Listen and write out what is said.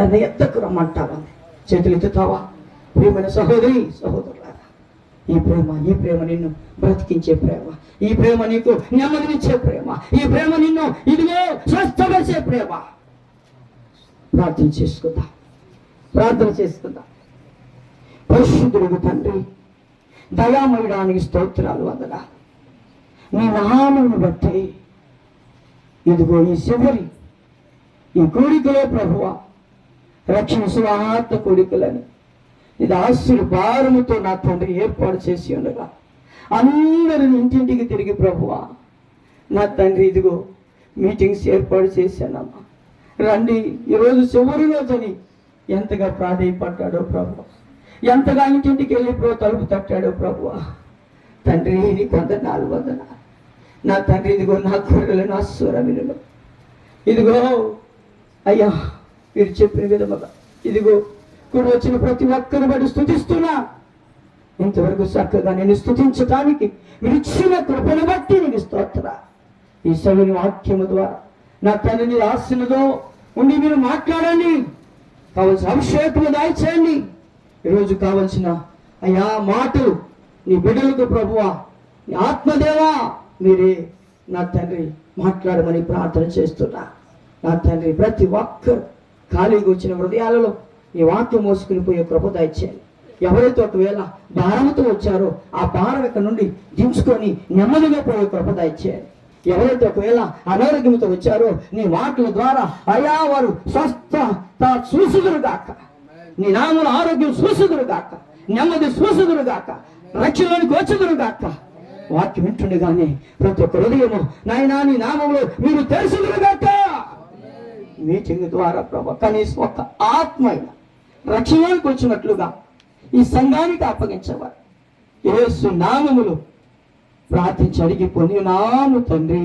నన్ను ఎత్తకు రమ్మంటావా చేతులు ఎత్తుతావా? ప్రేమైన సహోదరి సహోదరులారా ఈ ప్రేమ ఈ ప్రేమ నిన్ను బ్రతికించే ప్రేమ ఈ ప్రేమ నీకు నెమ్మదినిచ్చే ప్రేమ ఈ ప్రేమ నిన్ను ఇదిగో స్వస్థపరిచే ప్రేమ. ప్రార్థన చేసుకుందా. ప్రార్థన చేసుకుందా. పరిశుద్ధుడు తండ్రి దయామయడానికి స్తోత్రాలు వందన నీ నామను బట్టి ఇదిగో ఈ చివరి ఈ కోరికలో ప్రభువ రక్షణ సువార్త కొడుకులని ఇది ఆస్తులు భారముతో నా తండ్రి ఏర్పాటు చేసి ఉండగా అందరిని ఇంటింటికి తిరిగి ప్రభువ నా తండ్రి ఇదిగో మీటింగ్స్ ఏర్పాటు చేశానమ్మా. రండి ఈరోజు చివరి రోజని ఎంతగా ప్రాధేయపడ్డాడో ప్రభు ఎంతగా ఇంటింటికి వెళ్ళిపో తలుపు తట్టాడో ప్రభు తండ్రి నీ నాలుగు వందన నా తండ్రి ఇదిగో నా కూరలు నా స్వరమిను ఇదిగో అయ్యా మీరు చెప్పిన విధముగా. ఇదిగో కూడా వచ్చిన ప్రతి ఒక్కరు బట్టి స్థుతిస్తున్నా. ఇంతవరకు చక్కగా నేను స్థుతించడానికి మీరు ఇచ్చిన కృపను బట్టి నీకు స్తోత్ర. ఈ సభని వాక్యము ద్వారా నా తండ్రిని రాసినదో ఉండి మీరు మాట్లాడండి. కావలసిన అభిషేకము దాయిచేయండి. ఈరోజు కావలసిన అయ్యా మాటలు నీ బిడ్డలకు ప్రభువా నీ ఆత్మదేవా మీరే నా తండ్రి మాట్లాడమని ప్రార్థన చేస్తున్నా. నా తండ్రి ప్రతి ఒక్కరు ఖాళీగా వచ్చిన హృదయాలలో నీ వాక్యం మోసుకుని పోయే కృప దయచేయండి. ఎవరైతే ఒకవేళ భారంతో వచ్చారో ఆ భారం ఇక్కడ నుండి దించుకొని నెమ్మదిగా పోయే కృప దయచేయండి. ఎవరైతే ఒకవేళ అనారోగ్యంతో వచ్చారో నీ మాటల ద్వారా అయా వారు స్వస్థత చూసుదురు గాక. నీ నామల ఆరోగ్యం చూసుదురు గాక. నెమ్మది చూసుదురు గాక. రక్షణలోనికి వచ్చుదురు గాక. వాక్యం వింటుండగానే ప్రతి ఒక్క హృదయము నాయనా నీ నామంలో మీరు తెలుసుదురు మీటింగ్ ద్వారా ప్రభా కనీసం ఒక ఆత్మ రక్షణకు వచ్చినట్లుగా ఈ సంఘానికి అప్పగించేవారు. ఏసు నామములు ప్రార్థించి అడిగి పొంది నాను తండ్రి